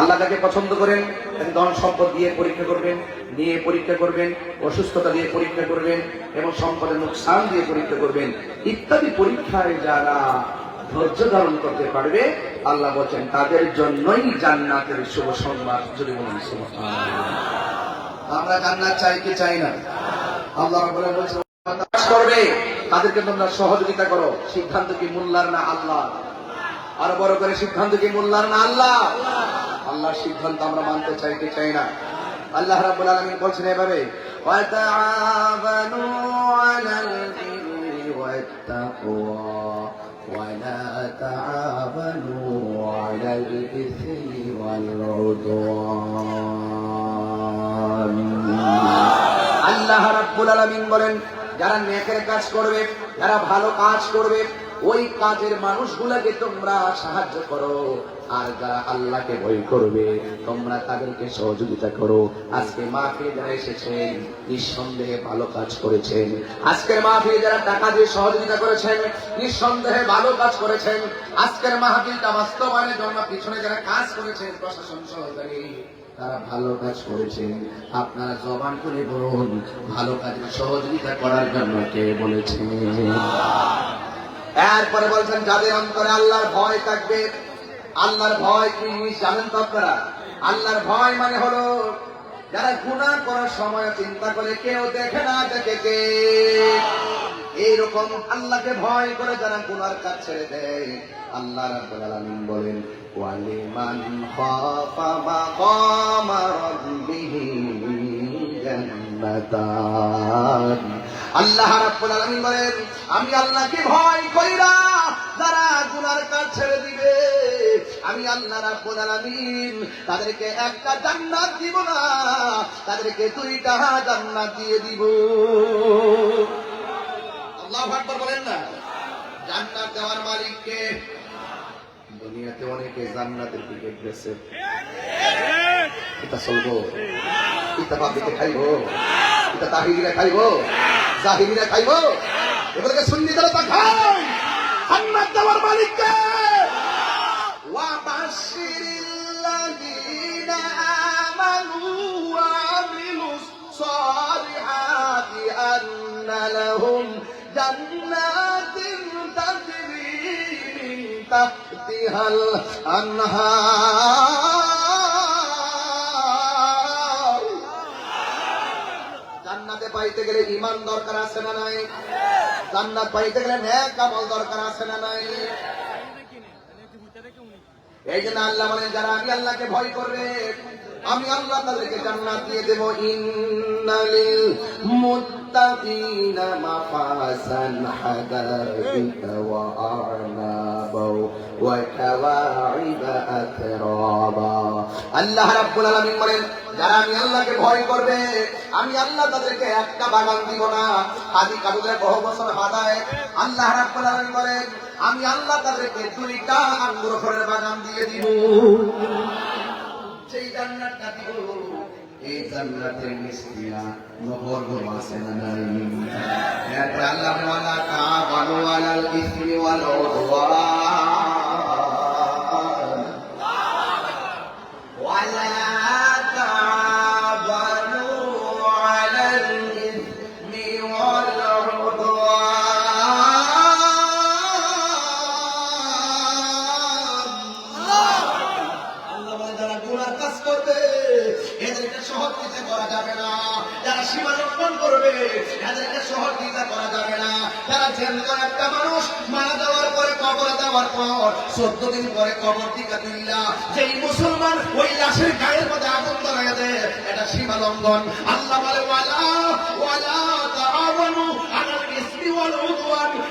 আল্লাহ তাকে পছন্দ করেন, তাকে ধন সম্পদ দিয়ে পরীক্ষা করবেন, নিয়ে পরীক্ষা করবেন, অসুস্থতা দিয়ে পরীক্ষা করবেন এবং সম্পদের নোকসান দিয়ে পরীক্ষা করবেন। ইত্যাদি পরীক্ষায় যারা ধৈর্য ধারণ করতে পারবে, আল্লাহ বলছেন, তাদের জন্যই জান্নাতের শুভ সংবাদ যদি বলেন আমরা জান্নাত চাই কি চাই না? আল্লাহ করবে, তাদেরকে তোমরা সহযোগিতা করো। সিদ্ধান্ত কি মোল্লার না আল্লাহ আরও বড় করে, সিদ্ধান্ত কি মোল্লার না আল্লাহ আল্লাহর সিদ্ধান্ত আমরা মানতে চাই কি চাই না আল্লাহ রাব্বুল আলামিন বলছেন এভাবে وتعاونوا على البر والتقوى ولا تعاونوا على الإثم والعدوان আল্লাহ রাব্বুল আলামিন বলেন যারা নেকের কাজ করবে যারা ভালো কাজ করবে ওই কাজের মানুষগুলাকে তোমরা সাহায্য করো আর যারা আল্লাহকে ভয় করবে, তোমরা তাদেরকে সহযোগিতা করো। আজকে মাহফিলে যারা এসেছেন, নিঃসন্দেহে ভালো কাজ করেছেন। আজকের মাহফিলে যারা টাকা দিয়ে সহযোগিতা করেছেন, নিঃসন্দেহে ভালো কাজ করেছেন। আজকের মাহফিলটা বাস্তবায়নের জন্য পিছনে যারা কাজ করেছেন, প্রশাসন সহকারী, তারা ভালো কাজ করেছেন। আপনারা জবান করে বলুন, ভালো কাজে সহযোগিতা করার জন্য কে বলেছে এরপরে বলছেন, যাদের অন্তরে আল্লাহর ভয় থাকবে আল্লাহর ভয় কি জিনিস জানেন তো আপনারা? আল্লাহর ভয় মানে হলো, যারা গুণা করার সময় চিন্তা করে, কেউ দেখে না, দেখে কে? এইরকম আল্লাহকে ভয় করে যারা গুনার কাজ ছেড়ে দেয়। আল্লাহ রাব্বুল আলামিন বলেন, ওয়ালিমান খাফা মাকামা রাব্বিহি জান্নাতান। আল্লাহ রাব্বুল আলামিন বলেন, আমি আল্লাহকে ভয় করি না, যারা গুনার কাজ ছেড়ে দিবে। আমি আল্লাহ রাব্বুল আলামিন। তাদেরকে একটা জান্নাত দিব না, তাদেরকে দুইটা জান্নাত দিয়ে দিব। আল্লাহ আকবার বলেন না। জান্নাত দেওয়ার মালিক কে? দুনিয়াতে অনেকে জান্নাতের দিকে গেছে। এটা চলবো এটা পাবলিকে খাইবো এটা তাহিরিরা খাইবো, জাহিরিরা খাইবো, এগুলোকে সুন্নি দলতা খাই জান্নাত দেওয়ার মালিক جنات تجري من تحتها الأنهار জান্নাতে পাইতে গেলে ইমান দরকার আছে না নাই জান্নাত পাইতে গেলে ন্যাক আমল দরকার আছে না নাই এই জন্য আল্লাহ বলেন, যারা আমি আল্লাহকে ভয় করবে, আমি আল্লাহ তাদেরকে জান্নাত দিয়ে দেবো। ইন্নালিল মুত্তাকিনা হাদাইকা ওয়া আ'নাবা ওয়া কাওয়াইবা আতরাবা আল্লাহ রাব্বুল আলামিন বলেন, যারা আমি আল্লাহকে ভয় করবে, আমি আল্লাহ তাদেরকে একটা বাগান দিব না। হাদি কাবুলের বহু বছর হাদায় আল্লাহ রাব্বুল বলেন, আমি আল্লাহ তাদেরকে দুইটা আঙ্গুর ফলের বাগান দিয়ে দিব। সেই জান্নাতটা দিব, এই জান্নাতের নহর গো আছে না নাই আল্লাহ ওয়ালা তাআবানু আলাল ইসমি ওয়াল উদওয়ান একটা মানুষ মারা যাওয়ার পরে কবরে দেওয়ার পর চোদ্দ দিন পরে কবর টিকা দিল্লা। মুসলমান ওই লাশের গায়ের মধ্যে আগুন এটা সীমা লঙ্ঘন আল্লাহ বলে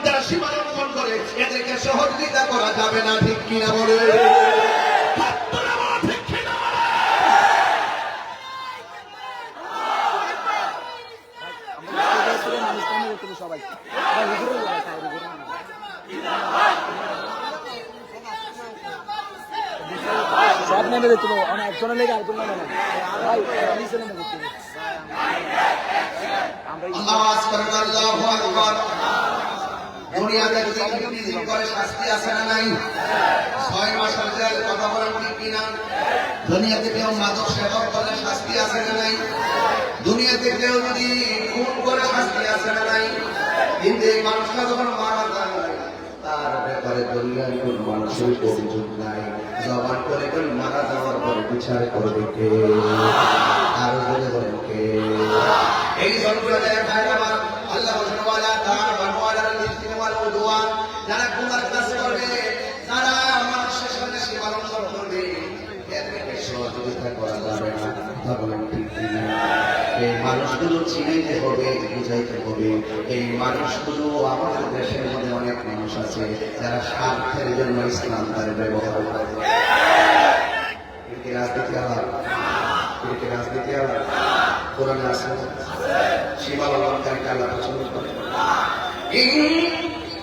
যারা সীমা লঙ্ঘন করে, এদেরকে সহযোগিতা করা যাবে না, ঠিক কিনা বলে? একজনের লেগে আরেকজন নেমে না ভাই নিচে নেমে আমরা আওয়াজ করেন আল্লাহু আকবার দুনিয়াতে যদি দিন করে শাস্তি আছে না নাই? ছয় মাসের জেল কথা বলেন ঠিক কিনা? দুনিয়াতে কেউ মাদক সেবন করলে শাস্তি আছে না নাই? দুনিয়াতে কেউ যদি খুন করে শাস্তি আছে না নাই? কিন্তু এই মানুষটা যখন মারা যায়, তার ব্যাপারে দুনিয়ার কোন মানুষের অভিযোগ নাই। জবান করে কোন মারা যাওয়ার পর বিচার করবে কে? আরও বলে বলেন কে? এই জন্মদায় ভাই আমার আল্লাহ বলেন ওয়ালা তার বানওয়ালার লিস্তিনে ওয়াল উদওয়ান, যারা গুনার কাজ করবে যারা মানুষের সাথে সীমা লঙ্ঘন করবে। এদেরকে সহযোগিতা করা যাবে না কথা বলেন ঠিক কিনা। এই মানুষগুলো চিনাইতে হবে, বুঝাইতে হবে। এই মানুষগুলো আমাদের দেশের মধ্যে অনেক মানুষ আছে, যারা স্বার্থের জন্য ইসলাম তার ব্যবহার করে। রাজনীতি আলাপ রাজনীতি সীমা পছন্দ করে।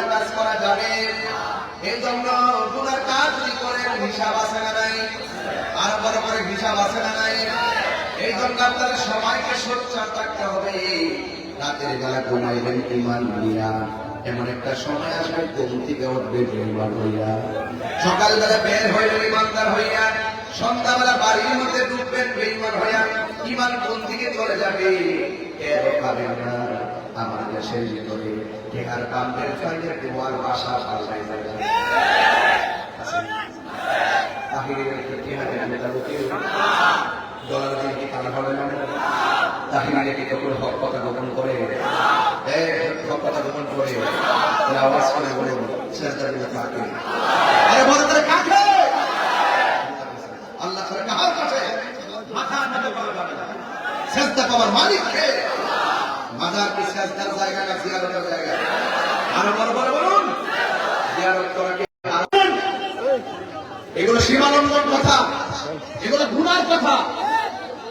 গুনার কাজ করা যাবে। এই জন্য গুনার কাজ যদি করেন, হিসাব আছে না নাই? আর বড় করে হিসাব আছে না নাই? এই জন্য আপনার সবাইকে সোচ্চার থাকতে হবে। রাতের বেলা ঘুমাইবেন ইমান নিয়া এমন একটা সময় আসবে, ঘুম থেকে উঠবেন ইমান হইয়া সকালবেলা বের হইলেন ইমানদার হইয়া। সন্ধ্যাবেলা বাড়ির মধ্যে ঢুকবেন বেইমান হইয়া। ইমান কোন দিকে চলে যাবে? এর পাবেন না আমার দেশের ভিতরে টেকার কাম্পের ফাইলের দেওয়ার বাসা পাল্টাই যায়। ডলার দিয়ে কি? হক কথা করে। হক কথা করে। আরে আল্লাহ পাওয়ার মালিক মাজার কি সেজদার জায়গা না জিয়ারতের জায়গা। আরও বড় বড় বলুন জিয়ারত করা কি? এগুলো সীমালঙ্ঘন কথা। এগুলো গুনার কথা।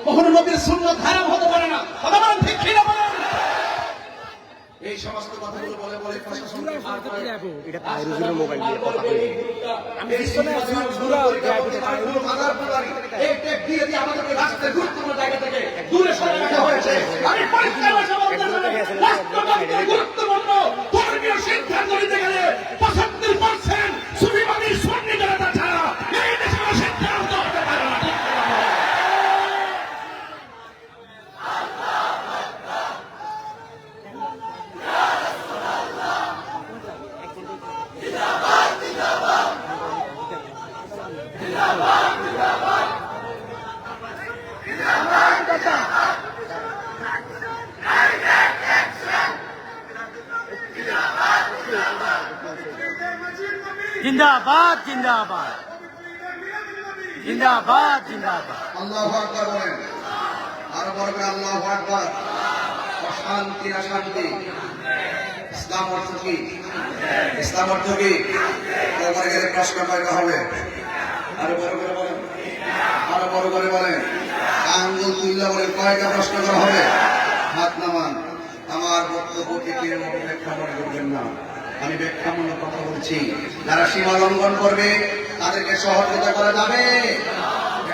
কখনো নবীর শূন্য ধারা হতে পারে না। কথা বলেন ঠিক কিনা বলেন? এই সমস্ত কথাগুলো বলে বলে প্রশাসন এটা মোবাইল দিয়ে কথা বলি আমি পিছনে আছি, পুরা ড্রাইভারটা তাহিরুজুর। এই টেপ দিয়ে দিয়ে আমাদেরকে রাস্তায় গুরুত্বপূর্ণ জায়গা থেকে দূরে সরে রাখা হয়েছে। আমি পরিষ্কার ভাষায় বলতেছি, রাষ্ট্রযন্ত্রে গুরুত্বপূর্ণ ধর্মীয় সিদ্ধান্ত নিতে গেলে পঁচাত্তর পার্সেন্ট সুফিবাদী সুন্নি জনতা জিন্দাবাদ। জিন্দাবাদ জিন্দাবাদ। আল্লাহ আকবার বলেন। আরও করে আল্লাহ আকবার। অশান্তি না শান্তি ইসলাম অর্থ কি? ইসলাম অর্থ কি? তোমার গেলে প্রশ্ন কয়টা হবে। আরও বড় করে বলেন। আরও বড় করে বলেন। আঙ্গুল তুল্লা বলেন কয়টা প্রশ্ন করা হবে? হাত নামান। আমার বক্তব্যকে কেউ ব্যাখ্যা মনে করবেন না। আমি ব্যাখ্যামূলক কথা বলছি যারা সীমা লঙ্ঘন করবে তাদেরকে সহযোগিতা করা যাবে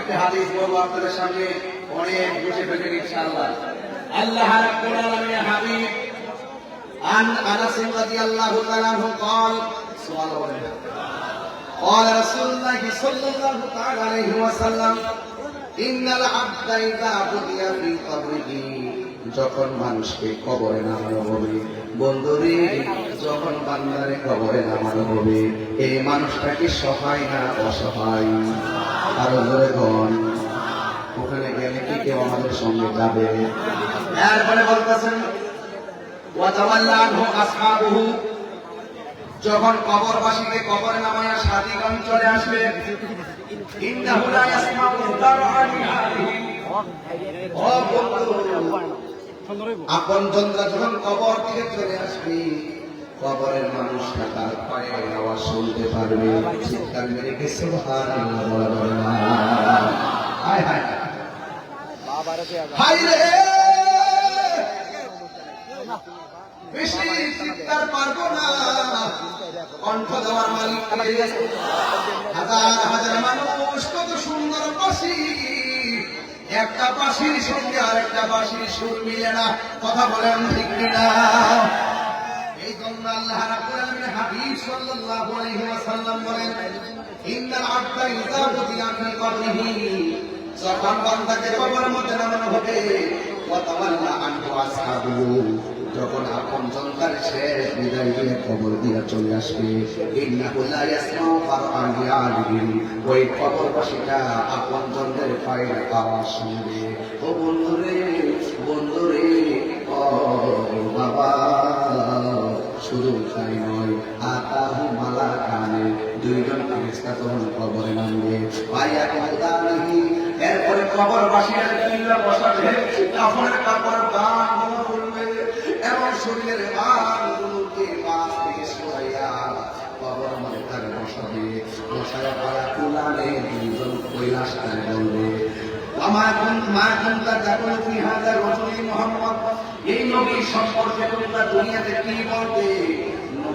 একটা হাদিস বলবো আপনাদের সামনে অনেক বুঝে ফেলেন ইনশাআল্লাহ আল্লাহ রাব্বুল আলামিনের হাবিব عن انس رضي الله تعالى عنه قال سؤال أولا. قال رسول الله صلى الله تعالى عليه وسلم ان العبد اذا بقي في قبره যখন মানুষকে কবরে নামানো হবে বন্ধুরে, যখন বান্দারে কবরে নামানো হবে, এই মানুষটা কি সহায় না অসহায়? আরও জোরে গণ ওখানে গেলে কি কেউ আমাদের সঙ্গে যাবে? এরপরে বলতেছেন যখন কবরবাসীকে কবর নামায়া সাদিগণ চলে আসবে। ও বন্ধু আপন জনরা যখন কবর থেকে চলে আসবে, কবরের মানুষটা তার পায়ের আওয়াজ শুনতে পারবে। চিৎকার মেরে না। কণ্ঠ দেওয়ার হাজার হাজার মানুষ কত সুন্দর বাসি। একটা বাঁশির সঙ্গে আর একটা বাঁশির সুর মিলে না। কথা বলেন ঠিক কিনা? এই জন্য আল্লাহ হাবিব সাল্লাল্লাহু আলাইহি ওয়াসাল্লাম বলেন, ইন্নাল আবদা ইযা বুদিয়া ফি কবরিহি। যখন বান্দাকে কবরের মধ্যে নামানো হবে, ওয়া তাওয়াল্লা আনহু আসহাবুহু। যখন আপন জনতার শেষ, বিদায় দিয়ে কবর দিয়া চলে আসবে। ওই কবরবাসীটা আপন জনদের পায়ের আওয়াজ শুনবে। ও বন্ধুরে বন্ধুরে, ও বাবা, শুধু তাই নয়, আতাহু মালা কানে দুইজন ফেরেশতা তখন কবরে নামবে। পাইয়া কবদানিহি এরপরে কবরবাসীরা কিল্লা বসাবে কাপড়ের কাপড় শরীরের বানগুলোকে মাছ থেকে সরাইয়া বাবার মধ্যে তাকে বসাবে বসায় পায়া দুজন কৈলাস কৈলাসটায় বলবে, আমার কোন মা কোনটা যাব তিন হাজার রজনী মোহাম্মদ? এই নবী সম্পর্কে তোমরা দুনিয়াতে কি বলতে নবী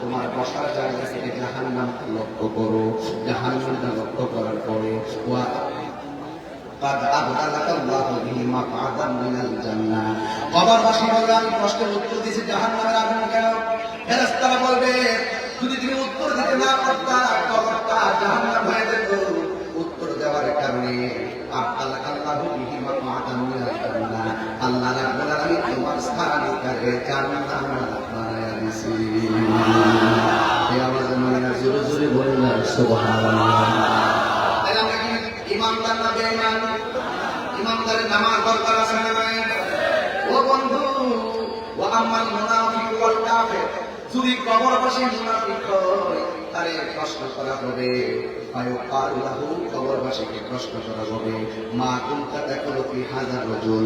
তোমার বসার জায়গা থেকে জাহান্নাম লক্ষ্য করো জাহান্নামটা লক্ষ্য করার পরে ওয়া قد أبدلك الله به مقعدا من الجنة কবরবাসী বলবে আমি প্রশ্নের উত্তর দিয়েছি জাহান্নামের আগুন কেন ফেরেশতারা বলবে যদি তুমি উত্তর দিতে না পারতা কবরটা জাহান্নাম জান্নাত বানায়া দিয়েছি এই আওয়াজে মানে জোরে জোরে বলে না সুবহানাল্লাহ কি ইমানদার না বেঈমান? ইমানদারের নামাজ দরকার আছে না প্রশ্ন করা হবে। মা কুনতা তাকুলু ফি হাযার রাজুল।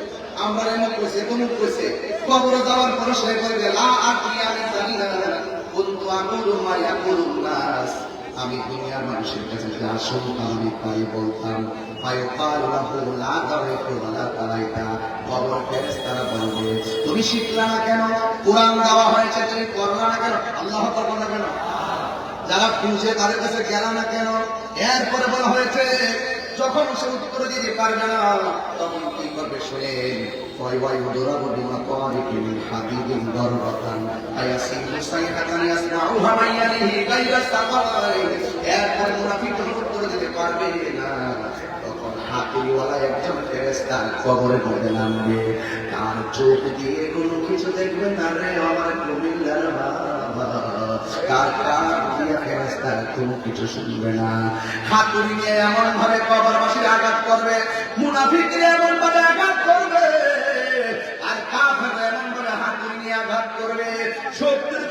আমরা এমন কইছে তমুক কইছে কবরে যাওয়ার পরে সে বলবে লা আদ্রি আমি কুনতু আকুলু মা ইয়াকুলুন নাস। আমি দুনিয়ার মানুষের কাছে যা শুনতাম, আমি তাই বলতাম, ফায়ুকাল লাহু, লা দারাইতু ওয়ালা তারাইতা। কবর ফেরেশতারা বলবে তুমি শিখলা না কেন? কোরআন দেওয়া হয়েছে, তুমি করলা না কেন? আল্লাহ করব না কেন? যারা খুঁজে তাদের কাছে গেল না কেন? এরপরে বলা হয়েছে যখন সে উত্তর দিতে পারবে না, তখন কি করবে শোনেন? ওয়াই ওয়াই উদরাবু বিমা তারিকি হাদিদিন দরবাতান আয়াসিলু সাইহাতান ইয়াসমাউহা মাইয়ালিহি গায়রা সাকালাই মুনাফিক উত্তর দিতে পারবে না, তখন হাতিওয়ালা একজন ফেরেশতা কবরের মধ্যে নামবে। তার চোখ দিয়ে কোনো কিছু দেখবে না রে আমার কুমিল্লার বাবা। তার কান কোনো কিছু শুনবে না। হাতুড়ি নিয়ে এমন ভাবে আঘাত করবে মুনাফিকরা এমন আঘাত করবে, আর এমন ভাবে হাতুড়ি নিয়ে আঘাত করবে। শক্তির গাছ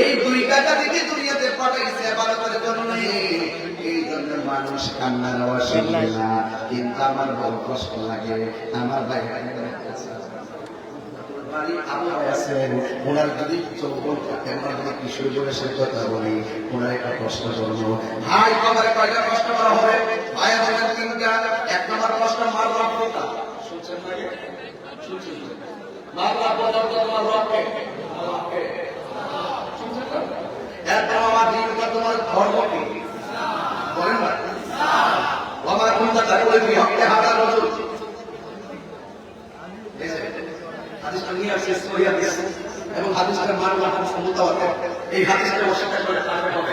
এই দুই কাটা দিকে দুনিয়াতে পাঠাইছে ভালো করে কোনো নেই এই জন্য মানুষ কান্নার আওয়াজ শুনবে না কিন্তু আমার বড় কষ্ট লাগে আমার ভাই আছেন ওনার যদি যদি কিশোর জনের সাথে কথা বলি ওনার একটা প্রশ্ন করব হাই কবার কয়টা প্রশ্ন করা হবে ভাই আছে তিনটা এক নম্বর প্রশ্ন মার রক্তটা শুনছেন না শুনছেন মার রক্তটা তোমার রক্তে? এরপর আমার জীবিকা তোমার ধর্ম কি? বলেন না আমার কোনটা তাকে ওই বিহকে হাজার বছর হাদিসটা নিয়ে আসছে সহি হাদিস। এবং হাদিসটা মানব হাদিস মুতাওয়াতির এই হাদিসটা অস্বীকার করে তারপরে হবে।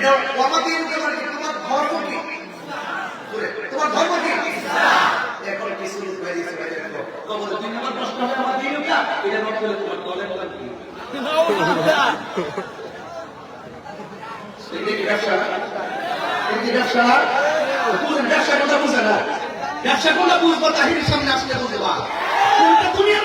তোমার ধর্ম কি? তোমার ধর্ম কি? এখন কিছু লোক বেরিয়েছে বাইরে দেখো। কবরে দুই নম্বর প্রশ্ন হবে আমার দিনুকা এটা নোট করে তোমার দলের কি? ব্যবসা ব্যবসা ব্যবসা কথা বুঝে না? ব্যবসা বুঝব? তাহিরের সামনে আসলে বুঝবা। কোনটা দুনিয়ার